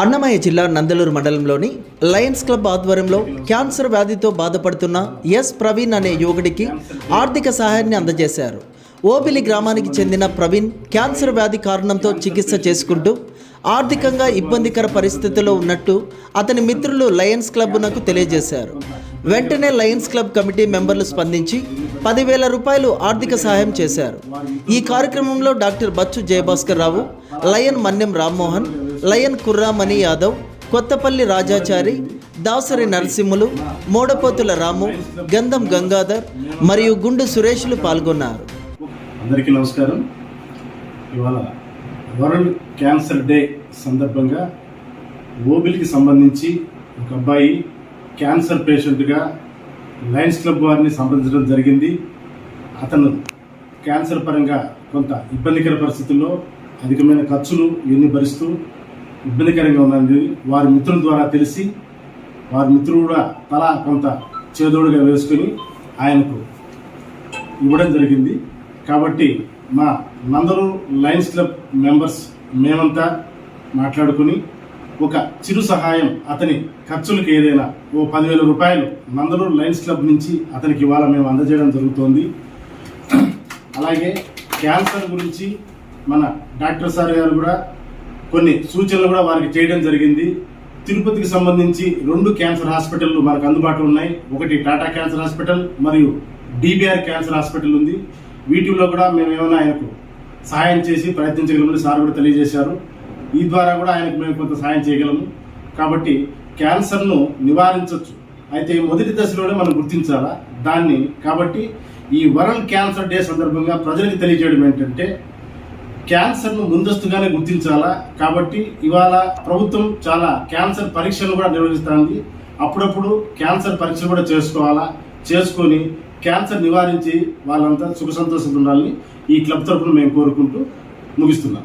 అన్నమయ్య జిల్లా నందలూరు మండలంలోని Lions club ఆధ్వర్యంలో క్యాన్సర్ వ్యాధితో బాధపడుతున్న ఎస్ ప్రవీణ్ అనే యువకుడికి ఆర్థిక సహాయాన్ని అందజేశారు. ఓబిలి గ్రామానికి చెందిన ప్రవీణ్ క్యాన్సర్ వ్యాధి కారణంతో చికిత్స చేసుకుంటూ ఆర్థికంగా ఇబ్బందికర పరిస్థితిలో ఉన్నట్టు అతని మిత్రులు లయన్స్ క్లబ్నకు తెలియజేశారు. వెంటనే లయన్స్ క్లబ్ కమిటీ మెంబర్లు స్పందించి పదివేల రూపాయలు ఆర్థిక సహాయం చేశారు. ఈ కార్యక్రమంలో doctor Bachu Jayabhaskar Rao lion Manyam Rammohan lion Kurramani Yadav Kothapalli Rajachari Dasari Narasimhulu Modapothula Ramu Gandham Gangadhar మరియు గుండు సురేష్లు పాల్గొన్నారు. అందరికీ నమస్కారం. ఇవాళ వరల్డ్ క్యాన్సర్ డే సందర్భంగా ఓబిల్కి సంబంధించి ఒక అబ్బాయి క్యాన్సర్ పేషెంట్గా లయన్స్ క్లబ్ వారిని సంప్రదించడం జరిగింది. అతను క్యాన్సర్ పరంగా కొంత ఇబ్బందికర పరిస్థితుల్లో అధికమైన ఖర్చులు ఇవన్నీ భరిస్తూ ఇబ్బందికరంగా ఉన్నది వారి మిత్రుల ద్వారా తెలిసి వారి మిత్రులు కూడా తలా కొంత చేదోడుగా వేసుకుని ఆయనకు ఇవ్వడం జరిగింది. కాబట్టి మా నందరు లయన్స్ క్లబ్ మెంబర్స్ మేమంతా మాట్లాడుకుని ఒక చిరు సహాయం అతని ఖర్చులకు ఏదైనా ఓ పదివేల రూపాయలు నందరు లయన్స్ క్లబ్ నుంచి అతనికి ఇవాళ మేము అందజేయడం జరుగుతోంది. అలాగే క్యాన్సర్ గురించి మన డాక్టర్ సార్ గారు కూడా కొన్ని సూచనలు కూడా వారికి చేయడం జరిగింది. తిరుపతికి సంబంధించి రెండు క్యాన్సర్ హాస్పిటల్లు మనకు అందుబాటులో ఉన్నాయి. ఒకటి టాటా క్యాన్సర్ హాస్పిటల్ మరియు డిబిఆర్ క్యాన్సర్ హాస్పిటల్ ఉంది. వీటిల్లో కూడా మేము ఏమైనా ఆయనకు సహాయం చేసి ప్రయత్నించగలమని సార్ కూడా తెలియజేశారు. ఈ ద్వారా కూడా ఆయనకు మేము కొంత సహాయం చేయగలము. కాబట్టి క్యాన్సర్ను నివారించవచ్చు అయితే మొదటి దశలోనే మనం గుర్తించాలా? దాన్ని కాబట్టి ఈ వరల్డ్ క్యాన్సర్ డే సందర్భంగా ప్రజలకు తెలియజేయడం ఏంటంటే క్యాన్సర్ను ముందస్తుగానే గుర్తించాలా? కాబట్టి ఇవాళ ప్రభుత్వం చాలా క్యాన్సర్ పరీక్షలు కూడా నిర్వహిస్తుంది. అప్పుడప్పుడు క్యాన్సర్ పరీక్షలు కూడా చేసుకోవాలా? చేసుకొని క్యాన్సర్ నివారించి వాళ్ళంతా సుఖ సంతోషంగా ఉండాలని ఈ క్లబ్ తరఫున మేము కోరుకుంటూ ముగిస్తున్నాం.